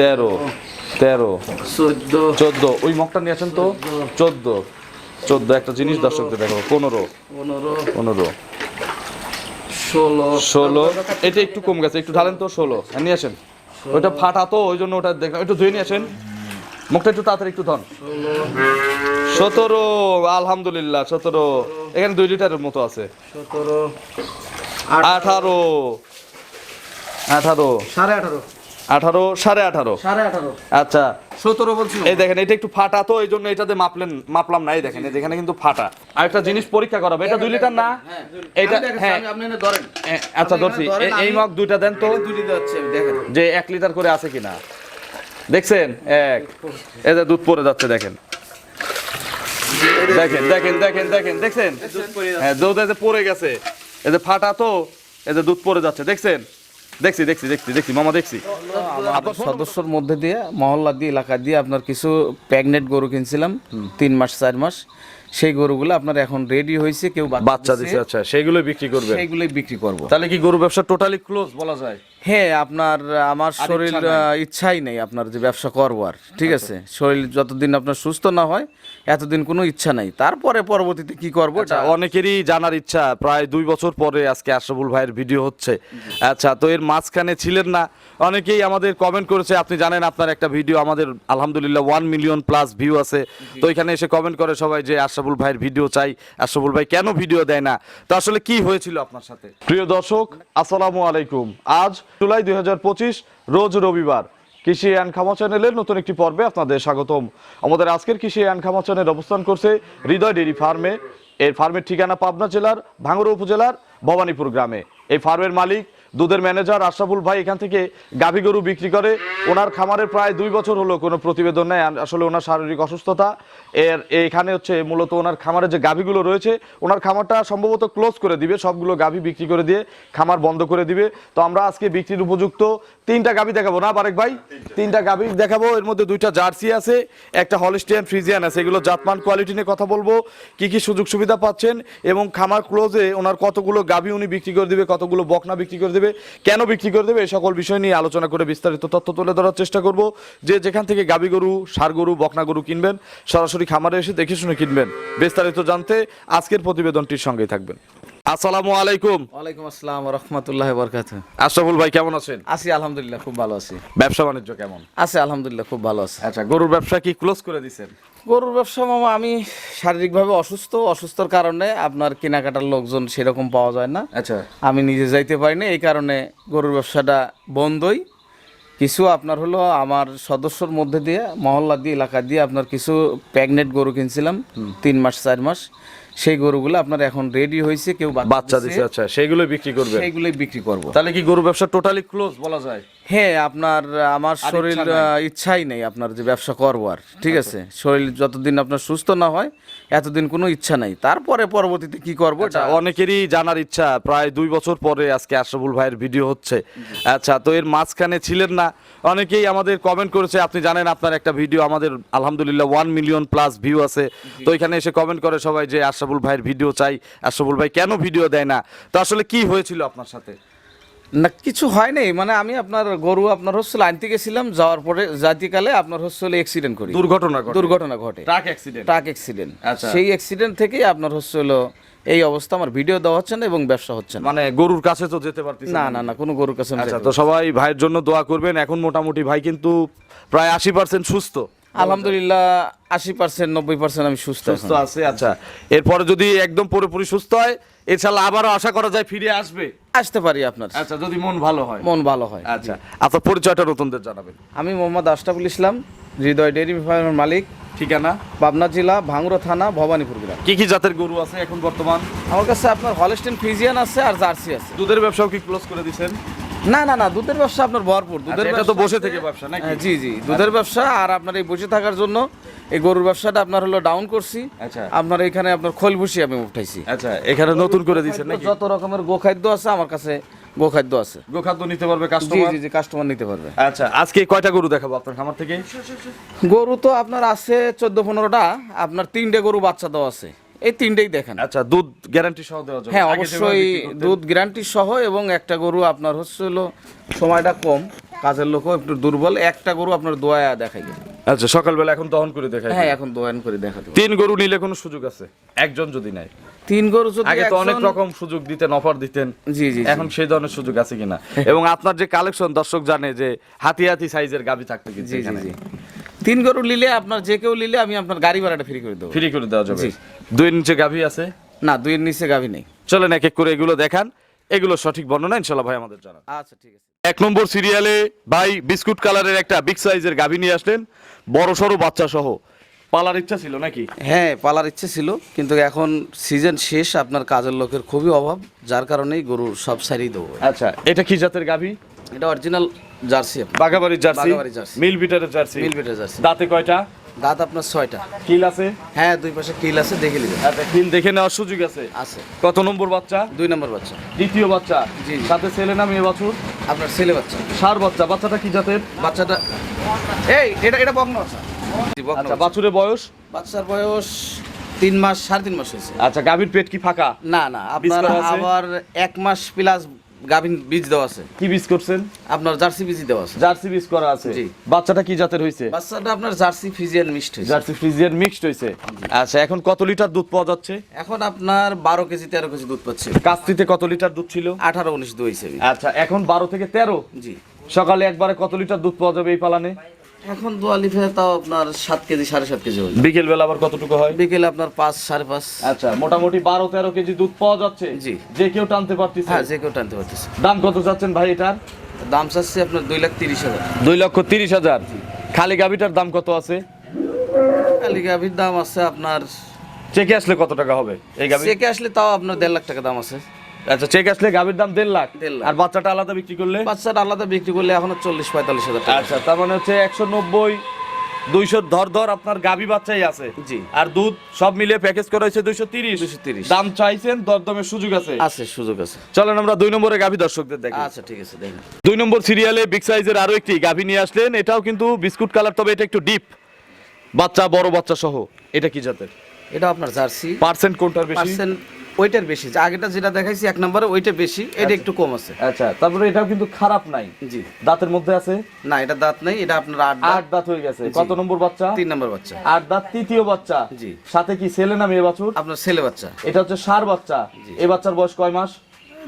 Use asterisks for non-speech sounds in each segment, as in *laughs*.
তেরো তেরো চোদ্দ। চোদ্দ। ওই মগটা নিয়ে আসেন তো? চোদ্দ। চোদ্দ একটা জিনিস দর্শকদের দেখো পনেরো। পনেরো। পনেরো। ষোলো। ষোলো। এটা একটু কম গেছে একটু ঢালেন তো ষোলো। হ্যাঁ, নিয়ে আসেন। ওইটা ফাটা তো ওই জন্য ওটা দেখলাম। একটু ধুয়ে নিয়ে আসেন। মুখটা একটু তাড়াতাড়ি একটু ধন। সতেরো আলহামদুলিল্লাহ সতেরো। এখানে দুই লিটারের মতো আছে। সতেরো। আঠারো। আঠারো। সাড়ে আঠারো। আঠারো সাড়ে আঠারো? আচ্ছা। সতেরো বলছি এই দেখেন এটা একটু ফাটা তো এই জন্য এটাতে মাপলেন মাপলাম দেখেন যেখানে কিন্তু ফাটা। আর একটা জিনিস পরীক্ষা করাবে এটা দুই লিটার না? এটা হ্যাঁ। আপনি এনে ধরেন। এ, আচ্ছা ধরছি। এই মগ দুইটা দেন তো। যে এক লিটার করে আছে কিনা। দেখছেন? এক। এই যে দুধ পড়ে যাচ্ছে দেখেন। দেখেন দেখেন দেখেন দেখেন দেখছেন? হ্যাঁ দুধ যে গেছে। এই যে ফাটা তো এই যে দুধ পড়ে যাচ্ছে দেখছেন? দেখছি দেখছি দেখছি দেখছি মামা দেখছি। আপনার সদস্যর মধ্যে দিয়ে মহল্লা দিয়ে এলাকা দিয়ে আপনার কিছু প্যাগনেট গরু কিনছিলাম তিন মাস চার মাস। সেই গরুগুলো আপনার এখন রেডি হয়েছে কেউ বাচ্চা দিচ্ছে আচ্ছা সেইগুলোই বিক্রি করবে। সেইগুলোই বিক্রি করব। তাহলে কি গরু ব্যবসা টোটালি ক্লোজ বলা যায়? হ্যাঁ আপনার আমার শরীর ইচ্ছাই নেই আপনার যে ব্যবসা করব আর ঠিক আছে? শরীর যতদিন আপনার সুস্থ না হয় এতদিন কোনো ইচ্ছা নাই। তারপরে পরবর্তীতে কি করব আচ্ছা অনেকেরই জানার ইচ্ছা প্রায় দুই বছর পরে আজকে আশরাফুল ভাইয়ের ভিডিও হচ্ছে। আচ্ছা তো এর মাঝখানে ছিলেন না। অনেকেই আমাদের কমেন্ট করেছে আপনি জানেন আপনার একটা ভিডিও আমাদের আলহামদুলিল্লাহ ওয়ান মিলিয়ন প্লাস ভিউ আছে। তো এখানে এসে কমেন্ট করে সবাই যে আশরাফুল ভাইয়ের ভিডিও চাই আশরাফুল ভাই কেন ভিডিও দেয় না? তো আসলে কি হয়েছিল আপনার সাথে? প্রিয় দর্শক আসসালামু আলাইকুম। আজ জুলাই দুই হাজার পঁচিশ, রোজ রবিবার। কৃষি অ্যান্ড খামা চ্যানেলের নতুন একটি পর্বে আপনাদের স্বাগতম। আমাদের আজকের কৃষি অ্যান্ড খামা চ্যানেল অবস্থান করছে হৃদয় ডেরি ফার্মে। এর ফার্মের ঠিকানা পাবনা জেলার ভাঙড়া উপজেলার, ভবানীপুর গ্রামে। এই ফার্মের মালিক দুধের ম্যানেজার আশরাফুল ভাই এখান থেকে গাভী গরু বিক্রি করে। ওনার খামারে প্রায় দুই বছর হলো কোনো প্রতিবেদন নেই। আসলে ওনার শারীরিক অসুস্থতা। এর এখানে হচ্ছে মূলত ওনার খামারে যে গাভীগুলো রয়েছে, ওনার খামারটা সম্ভবত ক্লোজ করে দিবে, সবগুলো গাভী বিক্রি করে দিয়ে খামার বন্ধ করে দিবে। তো আমরা আজকে বিক্রির উপযুক্ত তিনটা গাভী দেখাবো। না, বারেক ভাই? তিনটা গাভী দেখাবো। এর মধ্যে দুইটা জার্সি আছে, একটা হলিস্টিয়ান ফ্রিজিয়ান আছে। এগুলো জাতমান কোয়ালিটি নিয়ে কথা বলব। কি কি সুযোগ সুবিধা পাচ্ছেন এবং খামার ক্লোজে ওনার কতগুলো গাভী উনি বিক্রি করে দিবে, কতগুলো বকনা বিক্রি করে দেবে, কেন বিক্রি করে দেবে এই সকল বিষয় নিয়ে আলোচনা করে বিস্তারিত তথ্য তুলে ধরার চেষ্টা করব। যে যেখান থেকে গাবি গরু সার গরু, বকনা গরু কিনবেন, সরাসরি খামারে এসে দেখে শুনে কিনবেন। বিস্তারিত জানতে আজকের প্রতিবেদনটির সঙ্গেই থাকবেন। আসসালামু আলাইকুম। ওয়ালাইকুম আসসালাম রহমতুল্লাহ বরকাত আশরাফুল ভাই কেমন আছেন? আছি আলহামদুলিল্লাহ খুব ভালো আছি। ব্যবসা বাণিজ্য কেমন? আছে আলহামদুলিল্লাহ খুব ভালো আছে। আচ্ছা গরুর ব্যবসা কি ক্লোজ করে দিছেন? গরুর ব্যবসা মামা আমি শারীরিকভাবে অসুস্থ অসুস্থর কারণে আপনার কেনাকাটার লোকজন সেরকম পাওয়া যায় না। আচ্ছা। আমি নিজে যাইতে পারি না এই কারণে গরুর ব্যবসাটা বন্ধই। কিছু আপনার হলো আমার সদস্যর মধ্যে দিয়ে মহল্লা দিয়ে এলাকা দিয়ে আপনার কিছু প্রেগনেন্ট গরু কিনছিলাম তিন মাস চার মাস। সেই গরুগুলো আপনার এখন রেডি হয়েছে কেউ বাচ্চা দিচ্ছে আচ্ছা সেইগুলো বিক্রি করবে সেইগুলো বিক্রি করব। তাহলে কি গরু ব্যবসা টোটালি ক্লোজ বলা যায়? হ্যাঁ আপনার আমার শরীর ইচ্ছাই নেই আপনার যে ব্যবসা করব আর ঠিক আছে? শরীর যতদিন আপনার সুস্থ না হয় এতদিন কোনো ইচ্ছা নাই। তারপরে পরবর্তীতে কি করব আচ্ছা অনেকেরই জানার ইচ্ছা প্রায় দুই বছর পরে আজকে আশরাফুল ভাইয়ের ভিডিও হচ্ছে। আচ্ছা তো এর মাঝখানে ছিলেন না। অনেকেই আমাদের কমেন্ট করেছে আপনি জানেন আপনার একটা ভিডিও আমাদের আলহামদুলিল্লাহ ওয়ান মিলিয়ন প্লাস ভিউ আছে। তো এখানে এসে কমেন্ট করে সবাই যে আশরাফুল ভাইয়ের ভিডিও চাই। আশরাফুল ভাই কেন ভিডিও দেয় না? তো আসলে কি হয়েছিল আপনার সাথে? না কিছু হয় নাই মানে আমি আপনার গরু আপনার হচ্ছিল আনতে গেছিলাম যাওয়ার পরে জাতিকালে আপনার হচ্ছিল অ্যাক্সিডেন্ট করি। দুর্ঘটনা দুর্ঘটনা ঘটে। Truck accident truck accident. সেই অ্যাক্সিডেন্ট থেকেই আপনার হচ্ছিল এই অবস্থা আমার ভিডিও দেওয়া হচ্ছে না এবং ব্যবসা হচ্ছে না। মানে গরুর কাছে তো যেতে পারতেছি না না। না কোনো গরুর কাছে আচ্ছা তো সবাই ভাইয়ের জন্য দোয়া করবেন। এখন মোটামুটি ভাই কিন্তু প্রায় আশি পার্সেন্ট সুস্থ। আলহামদুলিল্লাহ আশি পার্সেন্ট নব্বই পার্সেন্ট আমি সুস্থ সুস্থ আছে আচ্ছা। এরপরে যদি একদম পুরোপুরি সুস্থ হয় ইনশাল্লাহ আবারও আশা করা যায় ফিরে আসবে? আসতে পারি আপনার। আচ্ছা যদি মন ভালো হয়। মন ভালো হয়। আচ্ছা আপনার পরিচয়টা নতুনদের জানাবেন। আমি মোহাম্মদ আশরাফুল ইসলাম হৃদয় ডেয়ারি ফার্মের মালিক। ঠিকানা? পাবনা জেলা ভাঙ্গুরা থানা ভবানীপুর গ্রাম। কি কি জাতের গরু আছে এখন বর্তমান? আমার কাছে আপনার হলস্টেন ফিজিয়ান আছে আর জার্সি আছে। দুধের ব্যবসাও কি ক্লোজ করে দিছেন? না না না দুধের ব্যবসা আপনার ভরপুর। দুধের আচ্ছা, এটা তো ব্যবসা বসে থেকে ব্যবসা নাকি? হ্যাঁ, জি জি দুধের ব্যবসা আর আপনার এই বসে থাকার জন্য এই গরুর ব্যবসাটা আপনার হলো ডাউন করছি। আচ্ছা। আপনার এখানে আপনার খোল ভুসি আমি উঠাইছি। আচ্ছা এখানে নতুন করে দিছেন নাকি? যত রকমের গোখাদ্য আছে আমার কাছে গোখাদ্য আছে। গোখাদ্য নিতে পারবে কাস্টমার জি জি কাস্টমার নিতে পারবে। আচ্ছা আজকে কয়টা গরু দেখাবো আপনার খামার থেকে? গরু তো আপনার আছে চোদ্দ পনেরোটা আপনার তিনটে গরু বাচ্চা দেওয়া আছে। এই তিনটেই দেখেন। আচ্ছা দুধ গ্যারান্টি সহ দেওয়া যাবে হ্যাঁ অবশ্যই দুধ গ্যারান্টি সহ এবং একটা গরু আপনার হচ্ছে হলো সময়টা কম কাজের লোকও একটু দুর্বল। একটা গরু আপনার দোয়া দেখাই আচ্ছা সকালবেলা এখন দহন করে দেখাই হ্যাঁ এখন দোয়ান করে দেখা দেবো তিন গরু নিলে কোনো সুযোগ আছে? একজন যদি নেয়। তিন গরু যদি আগে তো অনেক রকম সুযোগ দিতেন অফার দিতেন। জি জি এখন সেই ধরনের সুযোগ আছে কিনা? *laughs* এবং আপনার যে কালেকশন দর্শক জানে যে হাতি হাতি সাইজের গাবি থাকতে জি কিন্তু জি জি। তিন গরু নিলে আপনার যে কেউ নিলে আমি আপনার গাড়ি ভাড়াটা ফ্রি করে দেবো। ফ্রি করে দেওয়া যাবে। দুই নিচে গাভি আছে? না দুইয়ের নিচে গাভি নেই। চলেন এক এক করে এগুলো দেখান। এগুলো সঠিক বর্ণনা ইনশাল্লাহ ভাই আমাদের জানান। আচ্ছা ঠিক আছে। এক নম্বর সিরিয়ালে ভাই বিস্কুট কালারের একটা বিগ সাইজের গাভি নিয়ে আসলেন। বড় সড়ো বাচ্চা সহ। পালার ইচ্ছা ছিল নাকি? হ্যাঁ পালার ইচ্ছে ছিল কিন্তু এখন সিজন শেষ আপনার কাজের লোকের খুবই অভাব যার কারণেই গরু সব সারিয়ে দেবো আচ্ছা এটা কি জাতের গাভি? এটা অরিজিনাল জার্সি বাগাবাড়ির জার্সি? বাঘাবাড়ির জার্সি। মিল বিটারের জার্সি? মিল বিটের জার্সি। দাঁতে কয়টা? দাঁত আপনার ছয়টা। কিল আছে? হ্যাঁ দুই পাশে কিল আছে দেখে নেবেন। আচ্ছা কিল দেখে নেওয়ার সুযোগ আছে? আছে। কত নম্বর বাচ্চা? দুই নম্বর বাচ্চা। দ্বিতীয় বাচ্চা? জি, জি। সাথে ছেলে না মেয়ে বাছুর? আপনার ছেলে বাচ্চা। সার বাচ্চা বাচ্চাটা কি জাতের? বাচ্চাটা এই এটা এটা বকনা বাচ্চা। জি বকনা আচ্ছা বাচ্চা। বাছুরের বয়স? বাচ্চার বয়স তিন মাস সাড়ে তিন মাস হয়েছে। আচ্ছা গাভীর পেট কি ফাঁকা? না না আপনার আছে? আবার এক মাস প্লাস গাভিন বীজ দেওয়া আছে। কি বীজ করছেন? আপনার জার্সি বীজ দেওয়া আছে। জার্সি বীজ করা আছে। জি। বাচ্চাটা কি জাতের হইছে? বাচ্চাটা আপনার জার্সি ফিজিয়ান মিক্সড হইছে। জার্সি ফ্রিজিয়ান মিক্সড হইছে। আচ্ছা এখন কত লিটার দুধ পাওয়া যাচ্ছে? এখন আপনার বারো কেজি তেরো কেজি দুধ পাচ্ছে। কাস্তিতে কত লিটার দুধ ছিল? আঠারো উনিশ দুধ হিসেবে। আচ্ছা এখন বারো থেকে তেরো? জি। সকালে একবারে কত লিটার দুধ পাওয়া যাবে এই পালানে? এখন দোয়ালিফে তাও আপনার সাত কেজি সাড়ে সাত কেজি হবে বিকেল বেলা আবার কতটুকু হয়? বিকেলে আপনার পাঁচ সাড়ে পাঁচ। আচ্ছা মোটামুটি বারো তেরো কেজি দুধ পাওয়া যাচ্ছে? জি। যে কেউ টানতে পারতেছে? হ্যাঁ যে কেউ টানতে পারতেছে। দাম কত চাচ্ছেন ভাই এটার? দাম চাচ্ছে আপনার দুই লাখ তিরিশ হাজার। দুই লক্ষ তিরিশ হাজার। খালি গাভিটার দাম কত আছে? কালি গাভির দাম আছে আপনার চেকে আসলে কত টাকা হবে এই গাভি চেকে আসলে তাও আপনার দেড় লাখ টাকা দাম আছে। আচ্ছা চেক আসলে গাভির দাম দেড় লাখ। আর বাচ্চাটা আলাদা বিক্রি করলে? বাচ্চাটা আলাদা বিক্রি করলে এখনও চল্লিশ পঁয়তাল্লিশ হাজার টাকা। আচ্ছা তার মানে হচ্ছে একশো নব্বই দুইশো ধর ধর আপনার গাভি বাচ্চাই আছে। জি। আর দুধ সব মিলিয়ে প্যাকেজ করা হয়েছে দুইশো তিরিশ। 230 দাম চাইছেন দরদমের সুযোগ আছে। আছে সুযোগ আছে। চলেন আমরা দুই নম্বরে গাভি দর্শকদের দেখি। আচ্ছা ঠিক আছে দেখেন দুই নম্বর সিরিয়ালে বিগ সাইজের আরও একটি গাভি নিয়ে আসলেন। এটাও কিন্তু বিস্কুট কালার তবে এটা একটু ডিপ। বাচ্চা বড় বাচ্চা সহ। এটা কি জাতের? এটা আপনার জার্সি। পার্সেন্ট কোনটার বেশি? পার্সেন্ট ওইটার বেশি। যে আগেটা যেটা দেখাইছি এক নম্বরে ওইটা বেশি এটা একটু কম আছে। আচ্ছা তারপরে এটাও কিন্তু খারাপ নাই। জি। দাঁতের মধ্যে আছে? না এটা দাঁত নাই এটা আপনার আট আট দাঁত দাঁত হয়ে গেছে। কত নম্বর বাচ্চা? তিন নম্বর বাচ্চা। আট দাঁত তৃতীয় বাচ্চা। জি। সাথে কি ছেলে না মেয়ে বাছুর? আপনার ছেলে বাচ্চা। এটা হচ্ছে সার বাচ্চা। এই বাচ্চার বয়স কয় মাস?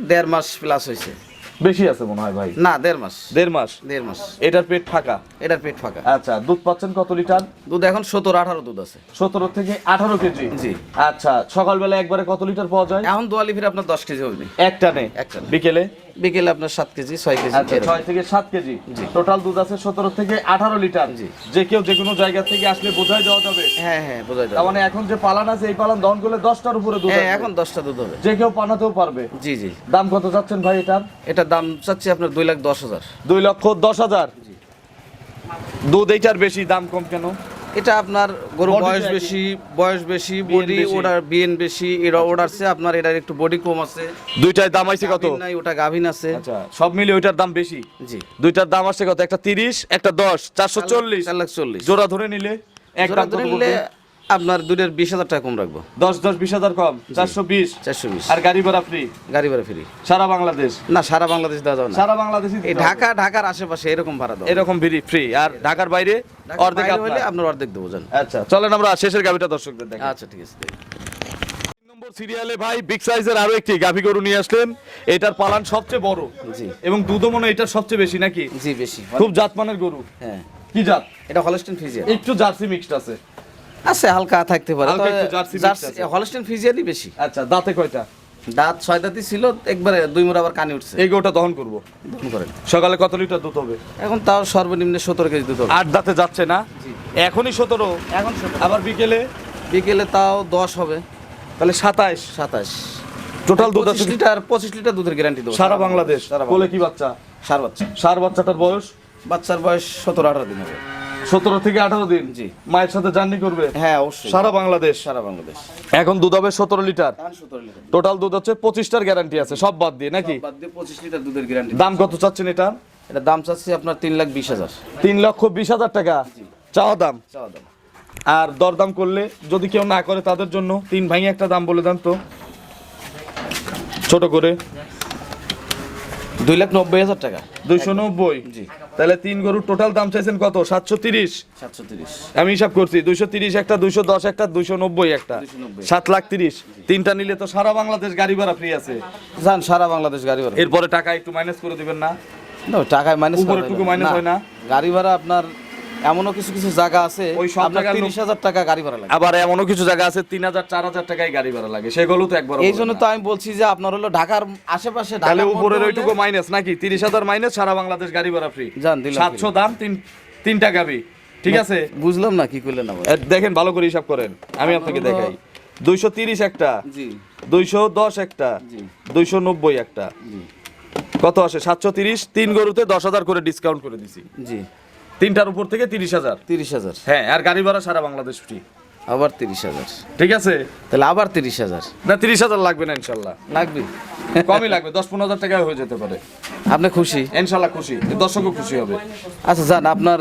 দেড় মাস প্লাস হয়েছে। বেশি আছে মনে হয় ভাই? না দেড় মাস। দেড় মাস? দেড় মাস। এটার পেট ফাঁকা? এটার পেট ফাঁকা। আচ্ছা দুধ পাচ্ছেন কত লিটার? দুধ এখন সতেরো আঠারো দুধ আছে। সতেরো থেকে আঠারো কেজি? জি। আচ্ছা সকালবেলা একবারে কত লিটার পাওয়া যায়? এখন দোয়ালি ফিরে আপনার দশ কেজি হবে। একটা নেই একটানে। বিকেলে? বিকেলে আপনার সাত কেজি ছয় কেজি আচ্ছা ছয় থেকে সাত কেজি। টোটাল দুধ আছে সতেরো থেকে আঠারো লিটার। জি। যে কেউ যে কোনো জায়গা থেকে আসলে বোঝাই দেওয়া যাবে। হ্যাঁ হ্যাঁ বোঝা তার যায় মানে এখন যে পালান আছে এই পালান দহন করলে দশটার উপরে দুধ হ্যাঁ এখন দশটা দুধ হবে। যে কেউ পানাতেও পারবে। জি জি। দাম কত যাচ্ছেন ভাই এটার? এটার দাম চাচ্ছি আপনার দুই লাখ দশ হাজার। দুই লক্ষ দশ হাজার। দুধ এইটার বেশি দাম কম কেন? এটা আপনার গরু বয়স বেশি বয়স বেশি বডি ওডার ওটার বিএন বেশি এটা ওটারছে আপনার এটার একটু বডি কম আছে। দুইটার দাম আছে কত? নাই ওটা গাভিন আছে। আচ্ছা সব মিলে ওইটার দাম বেশি? জি। দুইটার দাম আছে কত? একটা তিরিশ একটা দশ চারশো চল্লিশ। চার লাখ চল্লিশ। জোড়া ধরে নিলে এক জোড়া দাম কত ধরে নিলে? আপনার দুধের বিশ হাজার টাকা কম রাখব। দশ দশ বিশ হাজার কম। চারশো বিশ। চারশো বিশ। আর গাড়ি ভাড়া ফ্রি গাড়ি ভাড়া ফ্রি সারা বাংলাদেশ? না সারা বাংলাদেশ দেওয়া যাবে না। সারা বাংলাদেশই এই ঢাকা ঢাকার আশেপাশে এরকম ভাড়া দাও এরকম ফ্রি ফ্রি আর ঢাকার বাইরে অর্ধেক হলে আপনার। অর্ধেক দেবো জান। আচ্ছা চলেন আমরা শেষের গাভিটা দর্শকদের দেখি আচ্ছা ঠিক আছে নম্বর সিরিয়ালে ভাই বিগ সাইজের আরও একটি গাভি গরু নিয়ে আসলেন। এটার পালান সবচেয়ে বড়। জি। এবং দুধও মনে এটার সবচেয়ে বেশি নাকি? জি বেশি। খুব জাতমানের গরু। হ্যাঁ। কি জাত? এটা হলস্টেন ফিজিয়ান একটু জার্সি মিক্সড আছে। আছে হালকা থাকতে পারে। হলস্টেন ফিজিয়ানই বেশি। আচ্ছা দাঁতে কয়টা? দাঁত ছয় দাঁতই ছিল একবারে দুই মোড় আবার কানে উঠছে। এই গরুটা দহন করব? দহন করেন। সকালে কত লিটার দুধ হবে? এখন তাও সর্বনিম্ন সতেরো কেজি দুধ হবে। আট দাঁতে যাচ্ছে না? এখনই সতেরো? এখন আবার বিকেলে? বিকেলে তাও দশ হবে। তাহলে সাতাইশ। সাতাশ টোটাল দুধ আছে লিটার পঁচিশ লিটার দুধের গ্যারান্টি দেবো। সারা বাংলাদেশ? সারা বাংলাদেশ। কি বাচ্চা? সার বাচ্চা। সার বাচ্চাটার বয়স? বাচ্চার বয়স সতেরো আঠারো দিন হবে। সতেরো থেকে আঠারো দিন জি। মায়ের সাথে জার্নি করবে? হ্যাঁ অবশ্যই। সারা বাংলাদেশ? সারা বাংলাদেশ। এখন দুধ হবে সতেরো লিটার। টোটাল দুধ হচ্ছে পঁচিশটার গ্যারান্টি আছে সব বাদ দিয়ে নাকি? বাদ দিয়ে পঁচিশ লিটার দুধের গ্যারান্টি দাম কত চাচ্ছেন এটা? এটা দাম চাচ্ছি আপনার তিন লাখ বিশ হাজার। তিন লক্ষ বিশ হাজার টাকা? চাওয়া দাম? চাওয়া দাম। আর দরদাম করলে যদি কেউ না করে তাদের জন্য তিন ভাই একটা দাম বলে দেন তো। ছোট করে। দুই লাখ নব্বই হাজার টাকা। দুইশো নব্বই? জি। তাহলে তিন গরুর টোটাল দাম চাইছেন কত? সাতশো তিরিশ? আমি হিসাব করছি দুইশো তিরিশ একটা দুইশো দশ একটা দুইশো নব্বই একটা। সাত লাখ তিরিশ। তিনটা নিলে তো সারা বাংলাদেশ গাড়ি ভাড়া ফ্রি আছে। জান সারা বাংলাদেশ গাড়ি ভাড়া। এরপরে টাকা একটু মাইনাস করে দিবেন না? টাকায় মাইনাস উপরেরটুকু মাইনাস হয় না? গাড়ি ভাড়া আপনার এমনও কিছু কিছু জায়গা আছে ওই সব লোক- তিরিশ হাজার টাকা গাড়ি ভাড়া লাগে। আবার এমনও কিছু জায়গা আছে তিন হাজার চার হাজার টাকায় গাড়ি ভাড়া লাগে। সেগুলো তো একবার এই জন্য তো আমি বলছি যে আপনার হলো ঢাকার আশেপাশে তাহলে উপরের ওইটুকু মাইনাস নাকি? তিরিশ হাজার মাইনাস সারা বাংলাদেশ গাড়ি ভাড়া ফ্রি দিলাম সাতশো দাম তিন তিনটা গাবি। ঠিক আছে? বুঝলাম না কি করলেন দেখেন ভালো করে হিসাব করেন। আমি আপনাকে দেখাই। দুইশো তিরিশ একটা দুইশো দশ একটা দুইশো নব্বই একটা। কত আসে? সাতশো তিরিশ তিন গরুতে দশ হাজার করে ডিসকাউন্ট করে দিছি। জি। তিনটার উপর থেকে তিরিশ হাজার। তিরিশ হাজার। হ্যাঁ আর গাড়ি ভাড়া সারা বাংলাদেশ ফ্রি আবার তিরিশ হাজার। ঠিক আছে? তাহলে আবার তিরিশ হাজার। না তিরিশ হাজার লাগবে না ইনশাল্লাহ। লাগবে? কমই লাগবে দশ পনেরো হাজার টাকায় হয়ে যেতে পারে। আপনি খুশি? ইনশাল্লাহ খুশি দর্শকও খুশি হবে। আচ্ছা যান আপনার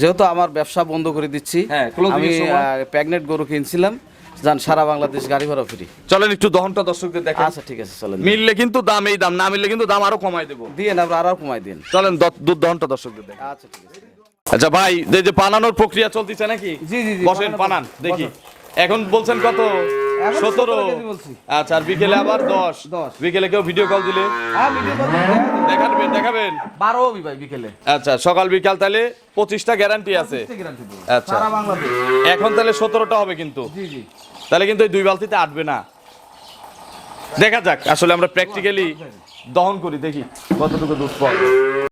যেহেতু আমার ব্যবসা বন্ধ করে দিচ্ছি হ্যাঁ, আমি প্যাগনেট গরু কিনছিলাম। যান সারা বাংলাদেশ গাড়ি ভাড়া ফ্রি চলেন একটু দহনটা দর্শকদের দেখেন আচ্ছা ঠিক আছে চলেন। মিললে কিন্তু দাম এই দাম না মিললে কিন্তু দাম আরও কমাই দেবো। দিয়ে না আরও কমাই দিন। চলেন দুধ দহনটা দর্শকদের দেখেন আচ্ছা ঠিক আছে। আচ্ছা ভাই এই যে পানানোর প্রক্রিয়া চলতেছে নাকি? জি, জি, বসেন পানান দেখি। এখন বলছেন কত? সতেরো। 17 কেজি বলছি। আচ্ছা আর বিকেলে আবার দশ। বিকেলে কেউ ভিডিও কল দিলে? হ্যাঁ দেখাবেন দেখাবেন। বারো ভাই বিকেলে। আচ্ছা সকাল বিকাল তাহলে পঁচিশটা গ্যারান্টি আছে। আচ্ছা। এখন তাহলে সতেরোটা হবে কিন্তু। তাহলে কিন্তু এই দুই বালতিতে আটবে না। দেখা যাক আসলে আমরা প্র্যাকটিক্যালি দহন করি দেখি কতটুকু দুধ পাওয়া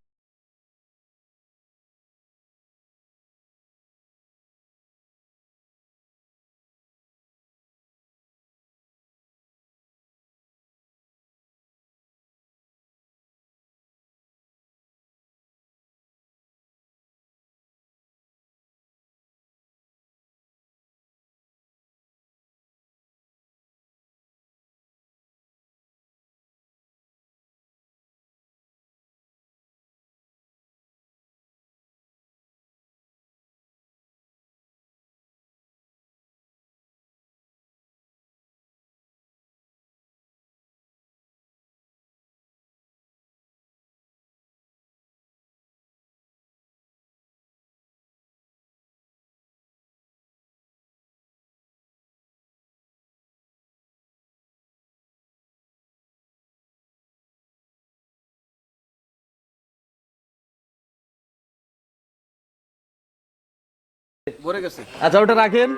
ভরে গেছে। আচ্ছা ওটা রাখেন।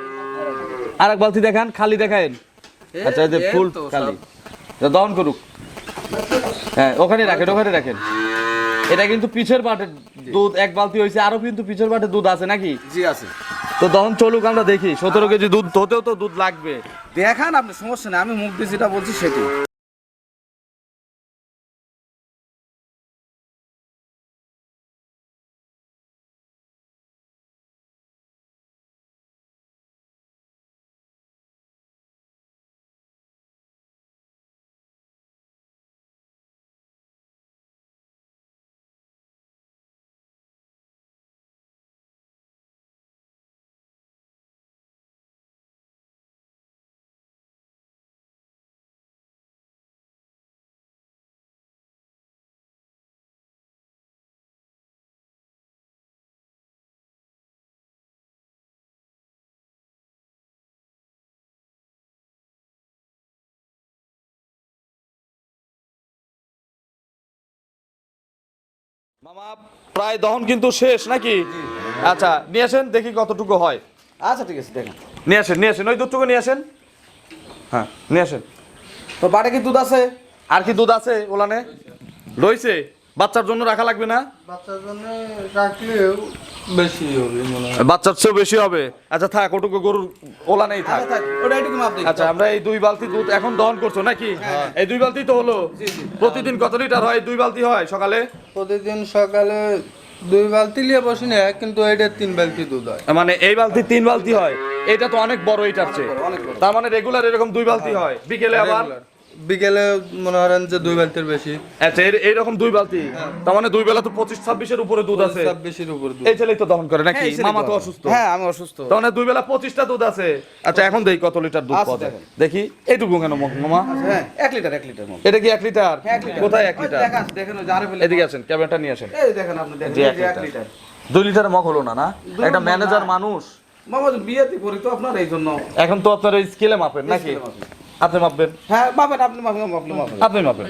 আর এক বালতি দেখান খালি দেখায়েন। আচ্ছা এই যে ফুল খালি। দহন করুক। হ্যাঁ ওখানে রাখেন ওখানে রাখেন। এটা কিন্তু পিছের পাটের দুধ এক বালতি হয়েছে আরও কিন্তু পিছের পাটের দুধ আছে নাকি? জি আছে। তো দহন চলুক আমরা দেখি। সতেরো কেজি দুধ হতেও তো দুধ লাগবে। দেখান আপনি সমস্যা নেই আমি মুখ দিয়ে যেটা বলছি সেটি। মামা প্রায় দহন কিন্তু শেষ নাকি? আচ্ছা নিয়ে আসেন দেখি কতটুকু হয়। আচ্ছা ঠিক আছে দেখেন। নিয়ে আসেন নিয়ে আসেন ওই দুধটুকু নিয়ে আসেন। হ্যাঁ নিয়ে আসেন। তো বাড়ি কি দুধ আছে? আর কি দুধ আছে ওলানে? রয়েছে বাচ্চার জন্য রাখা লাগবে না? বাচ্চার জন্য রাখলেও বেশি হবে মনে হয়। বাচ্চার চেয়েও বেশি হবে? আচ্ছা থাক ওটুকু গরুর ওলা নেই থাক। আচ্ছা ওটা একটু মাপ দিন আচ্ছা আমরা এই দুই বালতি দুধ এখন দহন করছ নাকি? এই দুই বালতি তো হলো। প্রতিদিন কত লিটার হয়? দুই বালতি হয় সকালে? প্রতিদিন সকালে দুই বালতি নিয়ে বসি না কিন্তু এটা তিন বালতি দুধ হয়। মানে এই বালতি তিন বালতি হয়। এটা তো অনেক বড় এটার চেয়ে। তার মানে রেগুলার এরকম দুই বালতি হয়। বিকেলে আবার? বিকেলে মনে করেন যে দুই বালতির বেশি। আচ্ছা এইরকম দুই বালতি? তার মানে দুই বেলা তো পঁচিশ ছাব্বিশের উপরে দুধ আছে। ছাব্বিশের উপর দুধ। এই ছেলেই তো দহন করে নাকি? মামা তো অসুস্থ। হ্যাঁ আমি অসুস্থ। তার মানে দুই বেলা পঁচিশটা দুধ আছে। আচ্ছা এখন দেখি কত লিটার দুধ পাওয়া যায়। দেখি এইটুকু কেন মামা? হ্যাঁ এক লিটার এক লিটার এটা কি এক লিটার? কোথায় এক লিটার? দেখেন এদিকে আসেন ক্যামেরাটা নিয়ে আসেন। এই দেখেন আপনি দেখেন এক লিটার। দুই লিটার মগ হলো না না? একটা ম্যানেজার মানুষ। মামা বিয়েতে করি তো আপনার এই জন্য। এখন তো আপনার এই স্কেলে মাপেন নাকি? স্কেলে মাপেন। আপনি মাপবেন? হ্যাঁ মাপেন আপনি মাপেন আপনি মাপেন। আপনি মাপেন।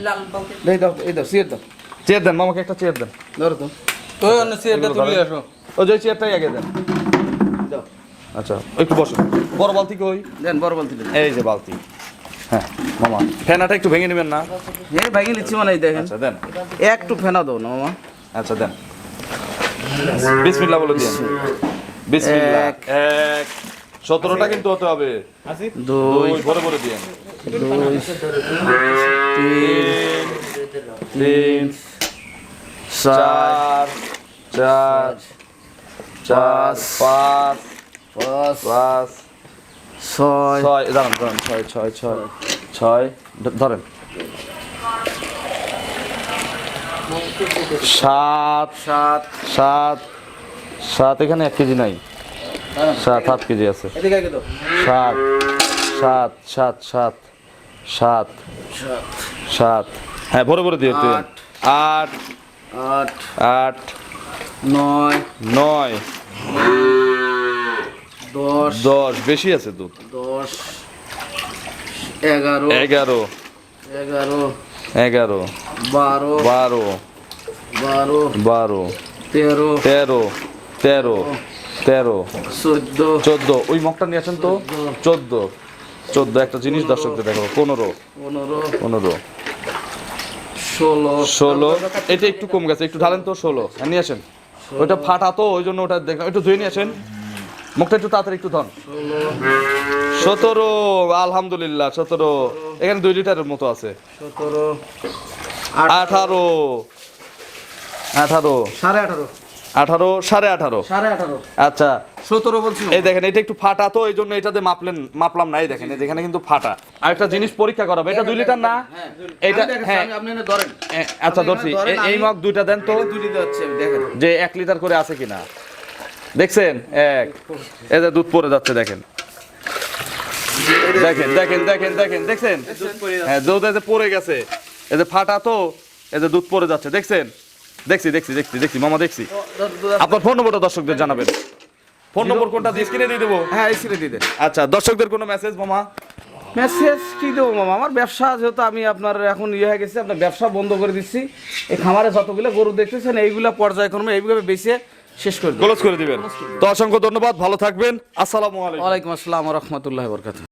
এই দাও এই দাও সিয়ের দাও। চেয়ার দেন মামাকে একটা চেয়ার দেন। ধরো তো। তো অন্য সিয়ারটা তুলে আসো। ওই যে চেয়ারটাই আগে দেন। দাও। আচ্ছা একটু বসুন। বড় বালতি কই দেন বড় বালতি দেন। এই যে বালতি। হ্যাঁ মামা ফেনাটা একটু ভেঙে নেবেন না? এই ভাঙিয়ে নিচ্ছি মানে এই দেখেন। আচ্ছা দেন। একটু ফেনা দাও না মামা। আচ্ছা দেন। বিসমিল্লাহ বলে দিন বিসমিল্লাহ। এক। সতেরোটা কিন্তু হতে হবে। দুই দুই ভরে ভরে দিন দুই তিন তিন চার চার চার চার পাঁচ পাঁচ পাঁচ ছয় ছয় দাঁড়ান দাঁড়ান ছয় ছয় ছয় ছয় ধরেন। সাত সাত সাত সাত এখানে এক কেজি নাই। সাত সাত কেজি আছে সাত সাত সাত সাত সাত সাত হ্যাঁ ভরে ভরে দিয়ে। আট। আট আট আট নয় নয় দশ দশ বেশি আছে দুধ দশ এগারো এগারো এগারো এগারো বারো বারো বারো বারো তেরো তেরো তেরো তেরো চোদ্দ। ওই মগটা নিয়ে আসেন তো? চোদ্দ। চোদ্দ। একটা জিনিস দর্শকদের দেখাবো পনেরো। পনেরো। পনেরো। ষোলো। ষোলো। এটা একটু কম গেছে একটু ঢালেন তো ষোলো। হ্যাঁ নিয়ে আসেন। ওইটা ফাটা তো ওই জন্য ওটা দেখলাম। একটু ধুয়ে নিয়ে আসেন। মুখটা একটু তাড়াতাড়ি একটু ধন। সতেরো আলহামদুলিল্লাহ সতেরো। এখানে দুই লিটারের মতো আছে। সতেরো। আঠারো। আঠারো। সাড়ে আঠারো। আঠারো সাড়ে আঠারো? সাড়ে আঠারো। আচ্ছা। সতেরো বলছি। এই দেখেন এটা একটু ফাটা তো এই জন্য এটাতে মাপলেন মাপলাম দেখেন যেখানে কিন্তু ফাটা। আর একটা জিনিস পরীক্ষা করাবো। এটা দুই লিটার না? এটা হ্যাঁ। আপনি এনে ধরেন। এ, আচ্ছা ধরছি। এই মগ দুইটা দেন তো। যে এক লিটার করে আছে কিনা। দেখছেন? এক। এই যে দুধ পড়ে যাচ্ছে দেখেন। দেখেন দেখেন দেখেন দেখেন দেখছেন? হ্যাঁ দুধ পড়ে গেছে। এই যে ফাটা তো এই যে দুধ পড়ে যাচ্ছে দেখছেন? দেখছি দেখছি দেখছি দেখছি মামা দেখছি। আপনার ফোন নম্বরটা দর্শকদের জানাবেন। ফোন নম্বর কোনটা? দিয়ে স্ক্রিনে দিয়ে দেবো। হ্যাঁ এসিরে দিয়ে দেন আচ্ছা দর্শকদের কোনো মেসেজ মামা? মেসেজ কি দেবো মামা? আমার ব্যবসা যেহেতু আমি আপনার এখন ইয়ে হয়ে গেছে আপনার ব্যবসা বন্ধ করে দিচ্ছি। এই খামারে যতগুলো গরু দেখতেছেন এইগুলা পর্যায়ক্রমে এইভাবে বেছে শেষ করে ক্লোজ করে দিবেন। তো অসংখ্য ধন্যবাদ ভালো থাকবেন। আসসালামু আলাইকুম। ওয়ালাইকুম আসসালাম রহমতুল্লাহ বরকাত